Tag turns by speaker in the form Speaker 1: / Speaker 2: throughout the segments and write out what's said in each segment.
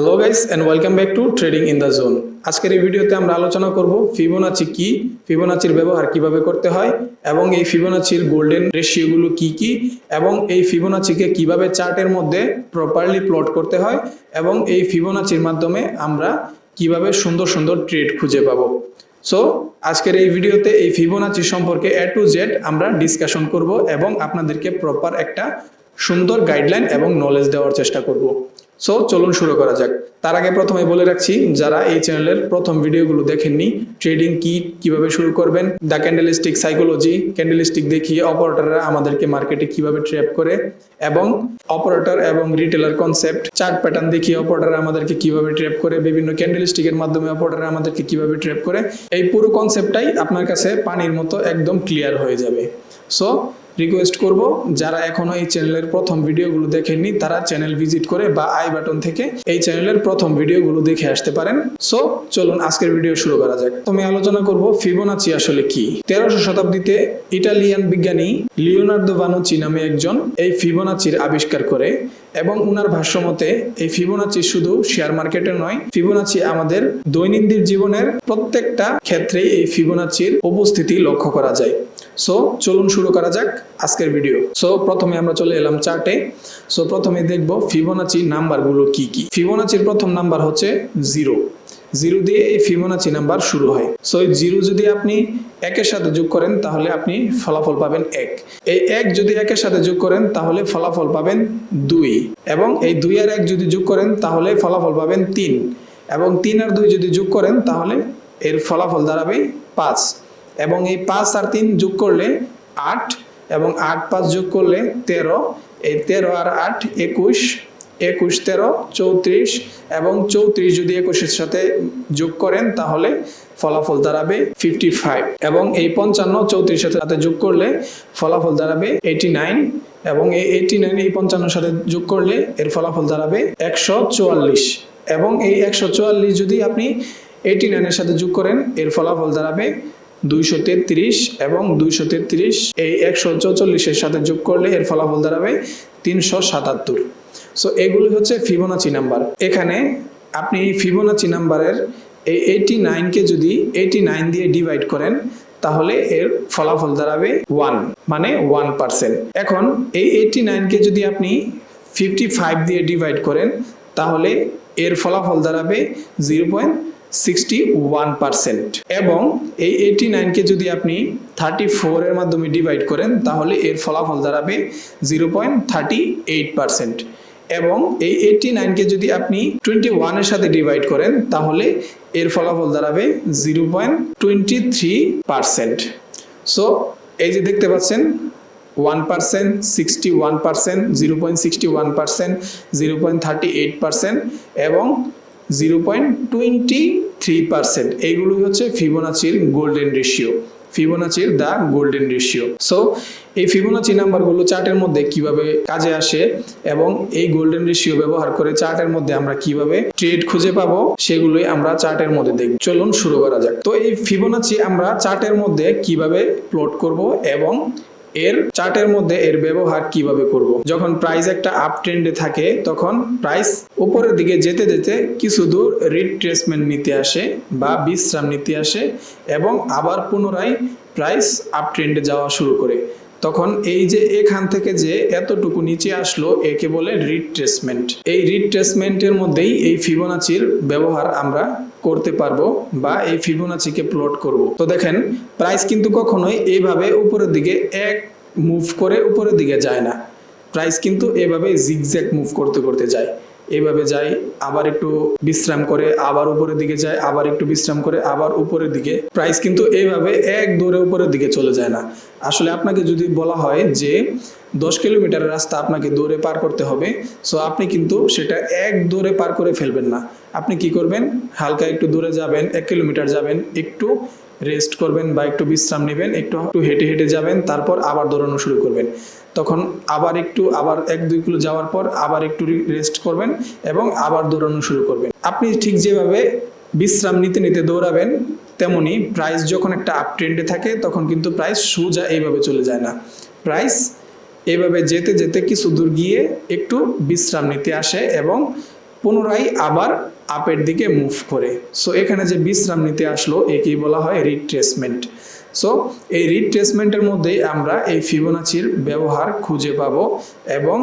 Speaker 1: Hello guys and welcome back to trading in the zone আজকের এই ভিডিওতে আমরা আলোচনা করব ফিবোনাচি কি ফিবোনাচির ব্যবহার কীভাবে করতে হয় এবং এই ফিবোনাচির গোল্ডেন রেশিওগুলো কি কি এবং এই ফিবোনাচিকে কীভাবে চার্টের মধ্যে প্রপারলি প্লট করতে হয় এবং এই ফিবোনাচির মাধ্যমে আমরা কীভাবে সুন্দর সুন্দর ট্রেড খুঁজে পাবো। সো আজকের এই ভিডিওতে এই ফিবোনাচি সম্পর্কে এ টু জেড আমরা ডিসকাশন করব এবং আপনাদেরকে প্রপার একটা সুন্দর গাইডলাইন এবং নলেজ দেওয়ার চেষ্টা করব। সো চলুন শুরু করা যাক। তার আগে প্রথমে বলে রাখছি, যারা এই চ্যানেলের প্রথম ভিডিওগুলো দেখেননি ট্রেডিং কি, কীভাবে শুরু করবেন দ্য ক্যান্ডেলিস্টিক সাইকোলজি ক্যান্ডেলিস্টিক দেখিয়ে অপারেটাররা আমাদেরকে মার্কেটে কীভাবে ট্র্যাপ করে এবং অপারেটর এবং রিটেলার কনসেপ্ট চার্ট প্যাটার্ন দেখিয়ে অপারেটাররা আমাদেরকে কীভাবে ট্র্যাপ করে, বিভিন্ন ক্যান্ডেলিস্টিকের মাধ্যমে অপারেটাররা আমাদেরকে কীভাবে ট্র্যাপ করে, এই পুরো কনসেপ্টটাই আপনার কাছে পানির মতো একদম ক্লিয়ার হয়ে যাবে। সো রিকোয়েস্ট করব, যারা এখনও এই চ্যানেলের প্রথম ভিডিওগুলো দেখেননি, তারা চ্যানেল ভিজিট করে বা আই বাটন থেকে এই চ্যানেলের প্রথম ভিডিওগুলো দেখে আসতে পারেন। সো চলুন আজকের ভিডিও শুরু করা যাক। তুমি আলোচনা করব ফিবোনাচি আসলে কি? তেরোশো শতাব্দীতে ইটালিয়ান বিজ্ঞানী লিওনার্দো ভানুচি নামে একজন এই ফিবোনাচির আবিষ্কার করে এবং উনার ভাষ্য মতে, এই ফিবোনাচি শুধু শেয়ার মার্কেটে নয়, ফিবোনাচি আমাদের দৈনন্দিন জীবনের প্রত্যেকটা ক্ষেত্রেই এই ফিবোনাচির উপস্থিতি লক্ষ্য করা যায়। সো চলুন শুরু করা যাক আজকের ভিডিও সো প্রথমে আমরা চলে এলাম চার্টে সো প্রথমে দেখব ফিবোনাচি নাম্বারগুলো কি কি। ফিবোনাচির প্রথম নাম্বার হচ্ছে জিরো জিরো দিয়ে এই ফিবোনাচি নাম্বার শুরু হয়। সো এই জিরো যদি আপনি একের সাথে যোগ করেন, তাহলে আপনি ফলাফল পাবেন এক। এই এক যদি একের সাথে যোগ করেন, তাহলে ফলাফল পাবেন দুই। এবং এই দুই আর এক যদি যোগ করেন, তাহলে ফলাফল পাবেন তিন। এবং তিন আর দুই যদি যোগ করেন, তাহলে এর ফলাফল দাঁড়াবে পাঁচ। এবং এই পাঁচ আর তিন যোগ করলে আট এবং আট পাঁচ যোগ করলে তেরো। এই তেরো আর আট একুশ একুশ তেরো, চৌত্রিশ এবং চৌত্রিশ যদি একুশের সাথে যোগ করেন তাহলে ফলাফল দাঁড়াবে ফিফটি ফাইভ এবং এই পঞ্চান্ন চৌত্রিশের সাথে যোগ করলে ফলাফল দাঁড়াবে এইটি নাইন এবং এই এইটি নাইন এই পঞ্চান্নর সাথে যোগ করলে এর ফলাফল দাঁড়াবে একশো চুয়াল্লিশ এবং এই একশো চুয়াল্লিশ যদি আপনি এইটি নাইনের সাথে যোগ করেন, এর ফলাফল দাঁড়াবে দুইশো তেত্রিশ এবং দুইশো তেত্রিশ এই একশো চৌচল্লিশের সাথে যোগ করলে এর ফলাফল দাঁড়াবে তিনশো সাতাত্তর। সো এগুলি হচ্ছে ফিবোনাচি নাম্বার। এখানে আপনি ফিবোনাচি নাম্বারের এই এইটি নাইনকে যদি এইটি নাইন দিয়ে ডিভাইড করেন, তাহলে এর ফলাফল দাঁড়াবে ওয়ান মানে ওয়ান পার্সেন্ট এখন এই এইটি নাইনকে যদি আপনি ফিফটি ফাইভ দিয়ে ডিভাইড করেন, তাহলে এর ফলাফল দাঁড়াবে zero point sixty one percent এবং এই এইটি নাইনকে যদি আপনি থার্টি ফোরের মাধ্যমে ডিভাইড করেন, তাহলে এর ফলাফল দাঁড়াবে zero point thirty eight percent এবং এই এইটটি নাইনকে যদি আপনি টোয়েন্টি ওয়ানের সাথে ডিভাইড করেন, তাহলে এর ফলাফল দাঁড়াবে zero point twenty three percent so এই যে দেখতে পাচ্ছেন one percent sixty one percent zero point sixty one percent zero point thirty eight percent এবং zero point twenty three percent এইগুলোই হচ্ছে ফিবোনাচির গোল্ডেন রেশিও ফিবোনাচির দ্য গোল্ডেন রেশিও সো এই ফিবোনাচি নাম্বারগুলো চার্টের মধ্যে কীভাবে কাজে আসে এবং এই গোল্ডেন রেশিও ব্যবহার করে চার্টের মধ্যে আমরা কীভাবে ট্রেড খুঁজে পাবো, সেগুলোই আমরা চার্টের মধ্যে দেখব। চলুন শুরু করা যাক। তো এই ফিবোনাচি আমরা চার্টের মধ্যে কীভাবে প্লট করব এবং এর চার্টের মধ্যে এর ব্যবহার কীভাবে করব? যখন প্রাইস একটা আপ ট্রেন্ডে থাকে, তখন প্রাইস উপরের দিকে যেতে যেতে কিছু দূর রিট্রেসমেন্ট নিতে আসে বা বিশ্রাম নিতে আসে এবং আবার পুনরায় প্রাইস আপ ট্রেন্ডে যাওয়া শুরু করে। তখন এই যে এখান থেকে যে এতটুকু নিচে আসলো, একে বলে রিট্রেসমেন্ট এই রিট্রেসমেন্টের মধ্যেই এই ফিবোনাচির ব্যবহার আমরা করতে পারব বা এই ফিবোনাচিকে প্লট করব। তো দেখেন প্রাইস কিন্তু কখনোই এইভাবে উপরের দিকে এক মুভ করে উপরের দিকে যায় না। প্রাইস কিন্তু এভাবে জিগজ্যাগ মুভ করতে করতে যায়। এভাবে যায়, আবার একটু বিশ্রাম করে, আবার উপরের দিকে যায়, আবার একটু বিশ্রাম করে, আবার উপরের দিকে। প্রাইস কিন্তু এইভাবে এক দৌড়ে উপরের দিকে চলে যায় না। আসলে আপনাকে যদি বলা হয় যে দশ কিলোমিটারের রাস্তা আপনাকে দৌড়ে পার করতে হবে সো আপনি কিন্তু সেটা এক দৌড়ে পার করে ফেলবেন না। আপনি কি করবেন? হালকা একটু দূরে যাবেন, এক কিলোমিটার যাবেন, একটু রেস্ট করবেন বা একটু বিশ্রাম নেবেন, একটু একটু হেঁটে হেঁটে যাবেন, তারপর আবার দৌড়ানো শুরু করবেন। তখন আবার একটু, আবার এক, দুই কিলো যাওয়ার পর আবার একটু রেস্ট করবেন এবং আবার দৌড়ানো শুরু করবেন। আপনি ঠিক যেভাবে বিশ্রাম নিতে নিতে দৌড়াবেন, তেমনি প্রাইস যখন একটা আপ ট্রেন্ডে থাকে, তখন কিন্তু প্রাইস সোজা এইভাবে চলে যায় না। প্রাইস এইভাবে যেতে যেতে কিছু দূর গিয়ে একটু বিশ্রাম নিতে আসে এবং পুনরায় আবার আপের দিকে মুভ করে। সো এখানে যে বিশ্রাম নিতে আসলো, একেই বলা হয় রিট্রেসমেন্ট সো এই রিট্রেসমেন্টের মধ্যেই আমরা এই ফিবোনাচির ব্যবহার খুঁজে পাবো এবং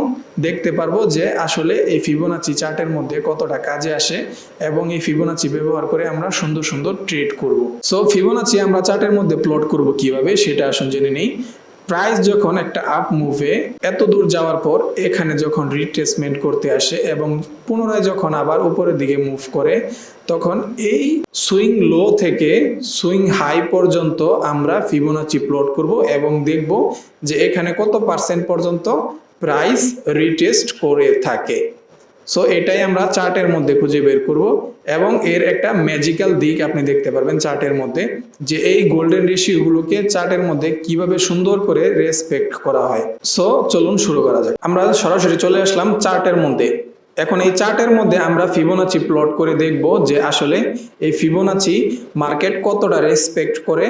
Speaker 1: দেখতে পারব যে আসলে এই ফিবোনাচি চার্টের মধ্যে কতটা কাজে আসে এবং এই ফিবোনাচি ব্যবহার করে আমরা সুন্দর সুন্দর ট্রেড করব। সো ফিবোনাচি আমরা চার্টের মধ্যে প্লট করব কীভাবে, সেটা আসুন জেনে নেই। প্রাইস যখন একটা আপ মুভে এত দূর যাওয়ার পর এখানে যখন রিট্রেসমেন্ট করতে আসে এবং পুনরায় যখন আবার উপরের দিকে মুভ করে, তখন এই সুইং লো থেকে সুইং হাই পর্যন্ত আমরা ফিবোনাচি প্লট করব এবং দেখব যে এখানে কত পার্সেন্ট পর্যন্ত প্রাইস রিটেস্ট করে থাকে। সো এটাই আমরা চার্টের মধ্যে খুঁজে বের করব এবং এর একটা ম্যাজিক্যাল দিক আপনি দেখতে পারবেন চার্টের মধ্যে যে এই গোল্ডেন রেশিওগুলোকে চার্টের মধ্যে কীভাবে সুন্দর করে রেসপেক্ট করা হয়। সো চলুন শুরু করা যাক। আমরা সরাসরি চলে আসলাম চার্টের মধ্যে। এখন এই চার্টের মধ্যে আমরা ফিবোনাচি প্লট করে দেখব যে আসলে এই ফিবোনাচি মার্কেট কতটা রেসপেক্ট করে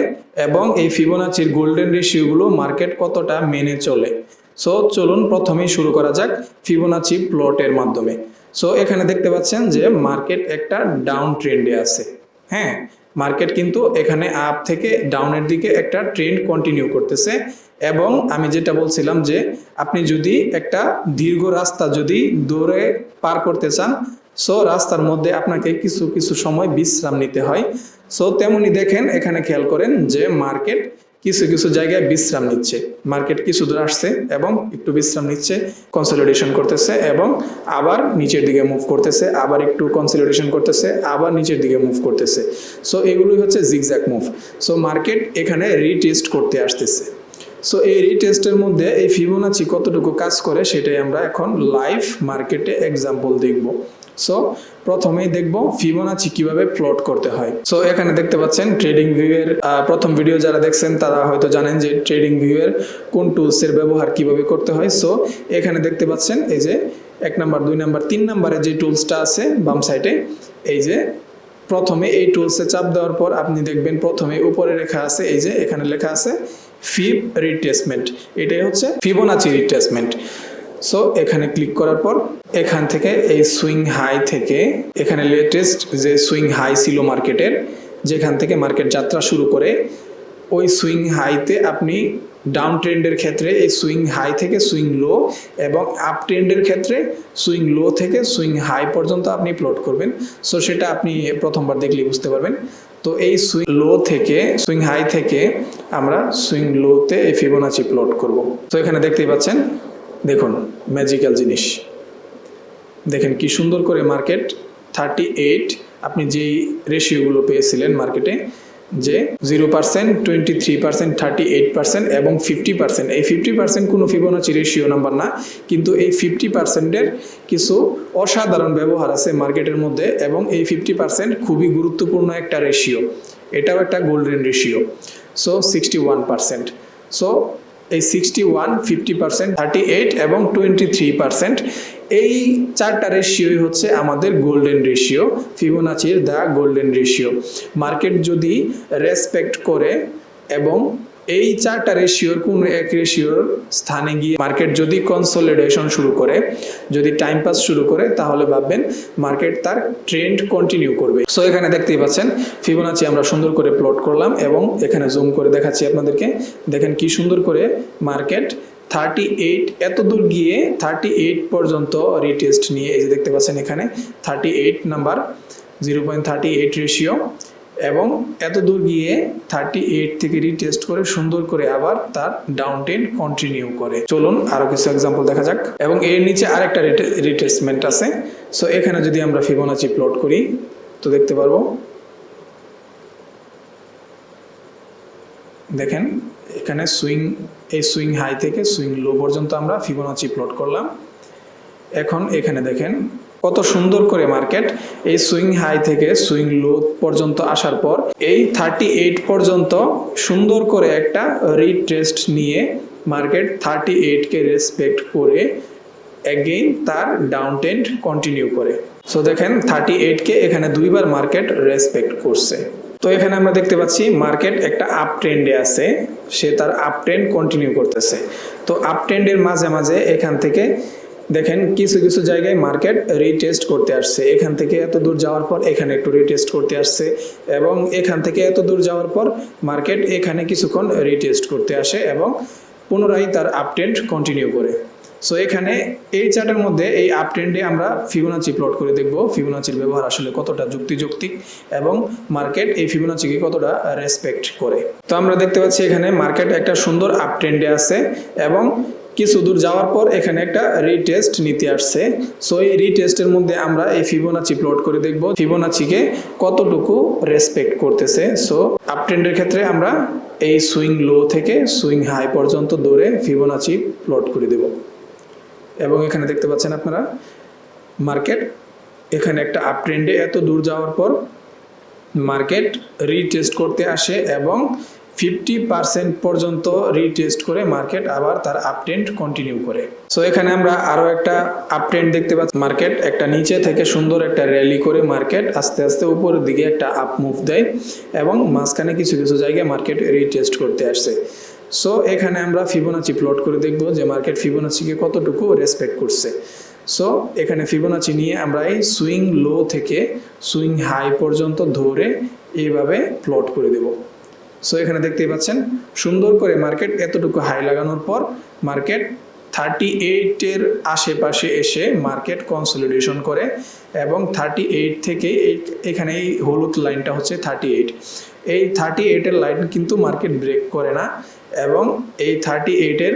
Speaker 1: এবং এই ফিবোনাচির গোল্ডেন রেশিওগুলো মার্কেট কতটা মেনে চলে। সো চলুন প্রথমেই শুরু করা যাক ফিবোনাচি প্লটের মাধ্যমে। সো এখানে দেখতে পাচ্ছেন যে মার্কেট একটা ডাউন ট্রেন্ডে আছে। হ্যাঁ মার্কেট কিন্তু এখানে আপ থেকে ডাউনের দিকে একটা ট্রেন্ড কন্টিনিউ করতেছে এবং আমি যেটা বলছিলাম যে আপনি যদি একটা দীর্ঘ রাস্তা যদি দৌড়ে পার করতে চান সো রাস্তার মধ্যে আপনাকে কিছু কিছু সময় বিশ্রাম নিতে হয়। সো তেমনি দেখেন, এখানে খেয়াল করেন যে মার্কেট কিছু কিছু জায়গায় বিশ্রাম নিচ্ছে। মার্কেট কিছু দূর আসছে এবং একটু বিশ্রাম নিচ্ছে কনসলিডেশন করতেছে এবং আবার নিচের দিকে মুভ করতেছে, আবার একটু কনসলিডেশন করতেছে, আবার নিচের দিকে মুভ করতেছে। সো এগুলোই হচ্ছে জিগজ্যাক মুভ সো মার্কেট এখানে রিটেস্ট করতে আসতেছে। সো এই রিটেস্টের মধ্যে এই ফিবোনাচি কতটুকু কাজ করে সেটাই আমরা এখন লাইভ মার্কেটে এক্সাম্পল দেখব। সো প্রথমেই দেখব ফিবোনাচি কীভাবে প্লট করতে হয়। সো এখানে দেখতে পাচ্ছেন ট্রেডিং ভিউ এর আহ, প্রথম ভিডিও যারা দেখছেন তারা হয়তো জানেন যে ট্রেডিং ভিউ এর কোন টুলস এর ব্যবহার কীভাবে করতে হয়। সো এখানে দেখতে পাচ্ছেন এই যে এক নাম্বার দুই নাম্বার তিন নাম্বারে যে টুলসটা আছে বাম সাইডে এই যে প্রথমে এই টুলসে চাপ দেওয়ার পর আপনি দেখবেন প্রথমে উপরে লেখা আছে এই যে এখানে লেখা আছে ফিব রিট্রেসমেন্ট এটাই হচ্ছে ফিবোনাচি রিট্রেসমেন্ট সো এখানে ক্লিক করার পর, এখান থেকে এই সুইং হাই থেকে, এখানে লেটেস্ট যে সুইং হাই ছিল মার্কেটের যেখান থেকে মার্কেট যাত্রা শুরু করে, ওই সুইং হাইতে আপনি ডাউন ট্রেন্ডের ক্ষেত্রে এই সুইং হাই থেকে সুইং লো এবং আপ ট্রেন্ডের ক্ষেত্রে সুইং লো থেকে সুইং হাই পর্যন্ত আপনি প্লট করবেন। সো সেটা আপনি প্রথমবার দেখলেই বুঝতে পারবেন। তো এই সুইং লো থেকে, সুইং হাই থেকে আমরা সুইং লোতে এই ফিবোনাচি প্লট করব। তো এখানে দেখতেই পাচ্ছেন, দেখুন ম্যাজিক্যাল জিনিস। দেখেন কি সুন্দর করে মার্কেট থার্টি এইট আপনি যেই রেশিওগুলো পেয়েছিলেন মার্কেটে যে zero percent twenty three percent thirty eight percent এবং ফিফটি পার্সেন্ট এই ফিফটি পার্সেন্ট কোনো ফিবোনাচি রেশিও নাম্বার না, কিন্তু এই ফিফটি পার্সেন্টের কিছু অসাধারণ ব্যবহার আছে মার্কেটের মধ্যে এবং এই ফিফটি পার্সেন্ট খুবই গুরুত্বপূর্ণ একটা রেশিও এটাও একটা golden ratio so sixty one percent so এই sixty one fifty percent thirty eight এবং টোয়েন্টি থ্রি পার্সেন্ট এই চারটা রেশিওই হচ্ছে আমাদের গোল্ডেন রেশিও ফিবোনাচির দ্য গোল্ডেন রেশিও মার্কেট যদি রেসপেক্ট করে এবং এই চারটা রেশিওর কোন এক রেশিওর স্থানে গিয়ে মার্কেট যদি কনসলিডেশন শুরু করে, যদি টাইম পাস শুরু করে, তাহলে ভাববেন মার্কেট তার ট্রেন্ড কন্টিনিউ করবে। সো এখানে দেখতেই পাচ্ছেন ফিবোনাচি আমরা সুন্দর করে প্লট করলাম এবং এখানে জুম করে দেখাচ্ছি আপনাদেরকে। দেখেন কি সুন্দর করে মার্কেট থার্টি এইট এত দূর গিয়ে থার্টি এইট পর্যন্ত রিটেস্ট নিয়ে, এই যে দেখতে পাচ্ছেন এখানে thirty eight number zero point thirty eight ratio এবং এত দূর গিয়ে থার্টি এইট থেকে রিটেস্ট করে সুন্দর করে আবার তার ডাউন টেন কন্টিনিউ করে। চলুন আরও কিছু এক্সাম্পল দেখা যাক। এবং এর নিচে আরেকটা রিটেস্টমেন্ট আছে। সো এখানে যদি আমরা ফিবোনাচি প্লট করি, তো দেখতে পারব। দেখেন, এখানে সুইং এই সুইং হাই থেকে সুইং লো পর্যন্ত আমরা ফিবোনাচি প্লট করলাম। এখন এখানে দেখেন কত সুন্দর করে মার্কেট। এই সুইং হাই থেকে সুইং লো পর্যন্ত আসার পর এই থার্টি এইট পর্যন্ত সুন্দর করে একটা রিট্রেস্ট নিয়ে মার্কেট থার্টি এইটকে রেসপেক্ট করে অ্যাগেইন তার ডাউন টেন্ড কন্টিনিউ করে। সো দেখেন থার্টি এইটকে এখানে দুইবার মার্কেট রেসপেক্ট করছে। তো এখানে আমরা দেখতে পাচ্ছি মার্কেট একটা আপ ট্রেন্ডে আছে, সে তার আপ ট্রেন্ড কন্টিনিউ করতেছে। তো আপ ট্রেন্ডের মাঝে মাঝে এখান থেকে দেখেন কিছু কিছু জায়গায় মার্কেট রিটেস্ট করতে আসছে। এখান থেকে এত দূর যাওয়ার পর এখানে একটু রিটেস্ট করতে আসছে এবং এখান থেকে এত দূর যাওয়ার পর মার্কেট এখানে কিছুক্ষণ রিটেস্ট করতে আসে এবং পুনরায় তার আপট্রেন্ড কন্টিনিউ করে। সো এখানে এই চার্টের মধ্যে এই আপট্রেন্ডে আমরা ফিবোনাচি প্লট করে দেখব। ফিবোনাচির ব্যবহার আসলে কতটা যুক্তিযৌক্তিক এবং মার্কেট এই ফিবোনাচিকে কতটা রেসপেক্ট করে। তো আমরা দেখতে পাচ্ছি এখানে মার্কেট একটা সুন্দর আপট্রেন্ডে আছে এবং কিছু দূর যাওয়ার পর এখানে একটা রিটেস্ট নিতে আসছে। সো এই রিটেস্টের মধ্যে আমরা এই ফিবোনাচি প্লট করে দেখব ফিবোনাচিকে কতটুকু রেসপেক্ট করতেছে। সো আপট্রেন্ডের ক্ষেত্রে আমরা এই সুইং লো থেকে সুইং হাই পর্যন্ত দৌড়ে ফিবোনাচি প্লট করে দেব। এবং এখানে দেখতে পাচ্ছেন আপনারা মার্কেট এখানে একটা আপট্রেন্ডে এত দূর যাওয়ার পর মার্কেট রিটেস্ট করতে আসে এবং ফিফটি পার্সেন্ট পর্যন্ত রিটেস্ট করে মার্কেট আবার তার আপট্রেন্ড কন্টিনিউ করে। সো এখানে আমরা আরও একটা আপট্রেন্ড দেখতে পাচ্ছি। মার্কেট একটা নিচে থেকে সুন্দর একটা র্যালি করে মার্কেট আস্তে আস্তে উপরের দিকে একটা আপ মুভ দেয় এবং মাঝখানে কিছু কিছু জায়গায় মার্কেট রিটেস্ট করতে আসছে। সো এখানে আমরা ফিবোনাচি প্লট করে দেখব যে মার্কেট ফিবোনাচিকে কতটুকু রেসপেক্ট করছে। সো এখানে ফিবোনাচি নিয়ে আমরা এই সুইং লো থেকে সুইং হাই পর্যন্ত ধরে এইভাবে প্লট করে দেব। সো এখানে দেখতেই পাচ্ছেন, সুন্দর করে মার্কেট এতটুকু হাই লাগানোর পর মার্কেট থার্টি এইটের আশেপাশে এসে মার্কেট কনসলিডেশন করে এবং থার্টি এইট থেকে এখানে এই হলুদ লাইনটা হচ্ছে থার্টি এইট এই থার্টি এইটের লাইন কিন্তু মার্কেট ব্রেক করে না এবং এই থার্টি এইটের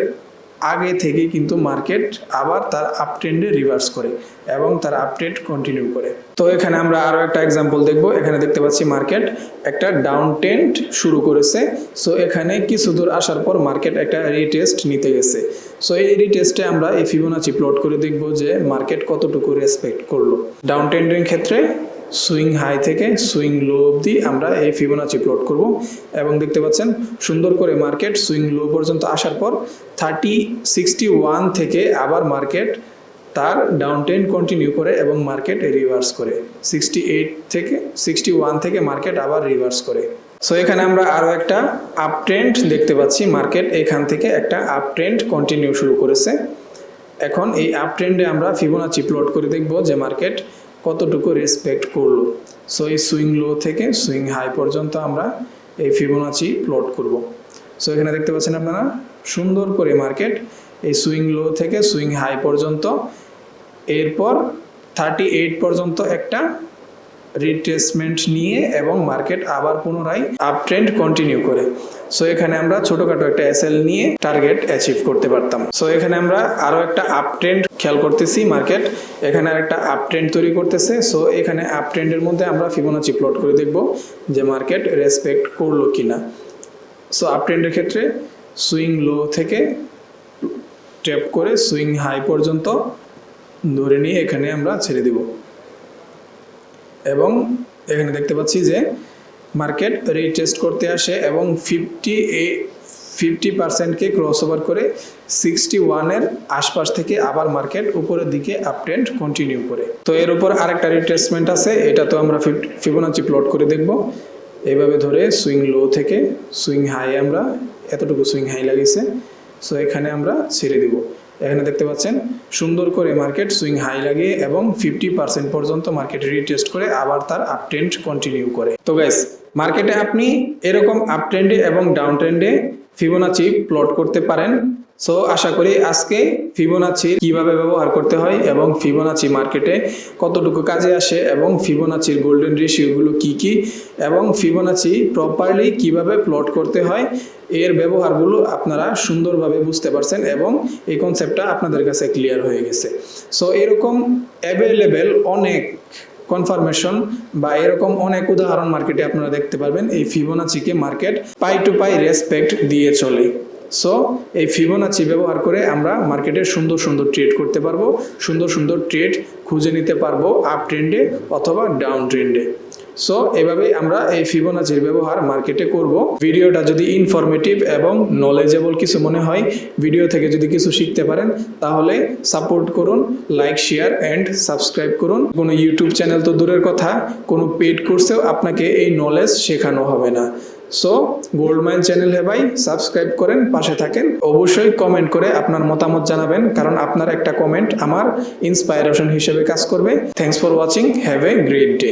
Speaker 1: আগে থেকে কিন্তু মার্কেট আবার তার আপট্রেন্ডে রিভার্স করে এবং তার আপট্রেন্ড কন্টিনিউ করে। তো এখানে আমরা আরও একটা এক্সাম্পল দেখব। এখানে দেখতে পাচ্ছি মার্কেট একটা ডাউন ট্রেন্ড শুরু করেছে। সো এখানে কিছু দূর আসার পর মার্কেট একটা রিটেস্ট নিতে গেছে। সো এই রিটেস্টে আমরা এই ফিবোনাচি প্লট করে দেখব যে মার্কেট কতটুকু রেসপেক্ট করল। ডাউন ট্রেন্ডের ক্ষেত্রে সুইং হাই থেকে সুইং লো অবধি আমরা এই ফিবোনাচি প্লট করব এবং দেখতে পাচ্ছেন সুন্দর করে মার্কেট সুইং লো পর্যন্ত আসার পর থার্টি সিক্সটি ওয়ান থেকে আবার মার্কেট তার ডাউন ট্রেন্ড কন্টিনিউ করে এবং মার্কেট রিভার্স করে। সিক্সটি এইট থেকে সিক্সটি ওয়ান থেকে মার্কেট আবার রিভার্স করে। সো এখানে আমরা আরও একটা আপ ট্রেন্ড দেখতে পাচ্ছি। মার্কেট এখান থেকে একটা আপ ট্রেন্ড কন্টিনিউ শুরু করেছে। এখন এই আপ ট্রেন্ডে আমরা ফিবোনাচি প্লট করে দেখব যে মার্কেট কতটুকু রেসপেক্ট করল? সো এই সুইং লো থেকে সুইং হাই পর্যন্ত আমরা এই ফিবোনাচি প্লট করব। সো এখানে দেখতে পাচ্ছেন আপনারা, সুন্দর করে মার্কেট এই সুইং লো থেকে সুইং হাই পর্যন্ত, এরপর থার্টি এইট পর্যন্ত একটা রিট্রেসমেন্ট নিয়ে এবং মার্কেট আবার পুনরায় আপ ট্রেন্ড কন্টিনিউ করে। সো এখানে আমরা ছোটখাটো একটা এসএল নিয়ে টার্গেট অ্যাচিভ করতে পারতাম। সো এখানে আমরা আরও একটা আপ ট্রেন্ড খেয়াল করতেছি মার্কেট এখানে আর একটা আপ ট্রেন্ড তৈরি করতেছে। সো এখানে আপ ট্রেন্ডের মধ্যে আমরা ফিবোনাচি প্লট করে দেখব যে মার্কেট রেসপেক্ট করল কিনা। সো আপ ট্রেন্ডের ক্ষেত্রে সুইং লো থেকে ট্যাপ করে সুইং হাই পর্যন্ত ধরে নিয়ে এখানে আমরা ছেড়ে দিব। এবং এখানে দেখতে পাচ্ছি যে মার্কেট রিটেস্ট করতে আসে এবং ফিফটি এ, ফিফটি পার্সেন্টকে ক্রস ওভার করে সিক্সটি ওয়ানের আশপাশ থেকে আবার মার্কেট উপরের দিকে আপট্রেন্ড কন্টিনিউ করে। তো এর উপর আরেকটা রিট্রেসমেন্ট আছে, এটা তো আমরা ফিবোনাচি প্লট করে দেখব। এইভাবে ধরে সুইং লো থেকে সুইং হাই আমরা, এতটুকু সুইং হাই লাগিয়েছে। সো এখানে আমরা ছেড়ে দিব। এখানে দেখতে পাচ্ছেন, সুন্দর করে মার্কেট সুইং হাই লাগিয়ে এবং ফিফটি পার্সেন্ট পর্যন্ত মার্কেট রিটেস্ট করে আবার তার আপ ট্রেন্ড কন্টিনিউ করে। তো গাইস মার্কেটে আপনি এরকম আপ ট্রেন্ডে এবং ডাউন ট্রেন্ডে ফিবোনাচি প্লট করতে পারেন। সো আশা করি আজকে ফিবোনাচির কীভাবে ব্যবহার করতে হয় এবং ফিবোনাচি মার্কেটে কতটুকু কাজে আসে এবং ফিবোনাচির গোল্ডেন রেশিওগুলো কি কি এবং ফিবোনাচি প্রপারলি কীভাবে প্লট করতে হয়, এর ব্যবহারগুলো আপনারা সুন্দরভাবে বুঝতে পারছেন এবং এই কনসেপ্টটা আপনাদের কাছে ক্লিয়ার হয়ে গেছে। সো এরকম অ্যাভেলেবেল অনেক কনফার্মেশন বা এরকম অনেক উদাহরণ মার্কেটে আপনারা দেখতে পারবেন এই ফিবোনাচিকে মার্কেট পাই টু পাই রেসপেক্ট দিয়ে চলে। সো এই ফিবোনাচি ব্যবহার করে আমরা মার্কেটে সুন্দর সুন্দর ট্রেড করতে পারব, সুন্দর সুন্দর ট্রেড খুঁজে নিতে পারব আপ ট্রেন্ডে অথবা ডাউন ট্রেন্ডে সো এভাবেই আমরা এই ফিবোনাচির ব্যবহার মার্কেটে করব। ভিডিওটা যদি ইনফরমেটিভ এবং নলেজেবল কিছু মনে হয় ভিডিও থেকে যদি কিছু শিখতে পারেন, তাহলে সাপোর্ট করুন লাইক শেয়ার অ্যান্ড সাবস্ক্রাইব করুন। কোনো ইউটিউব চ্যানেল তো দূরের কথা, কোনো পেড কোর্সেও আপনাকে এই নলেজ শেখানো হবে না। সো গোল্ড মাইল চ্যানেল হে ভাই সাবস্ক্রাইব করেন পাশে থাকেন অবশ্যই কমেন্ট করে আপনার মতামত জানাবেন কারণ আপনার একটা কমেন্ট আমার ইন্সপায়ারেশন হিসেবে কাজ করবে thanks for watching have a great day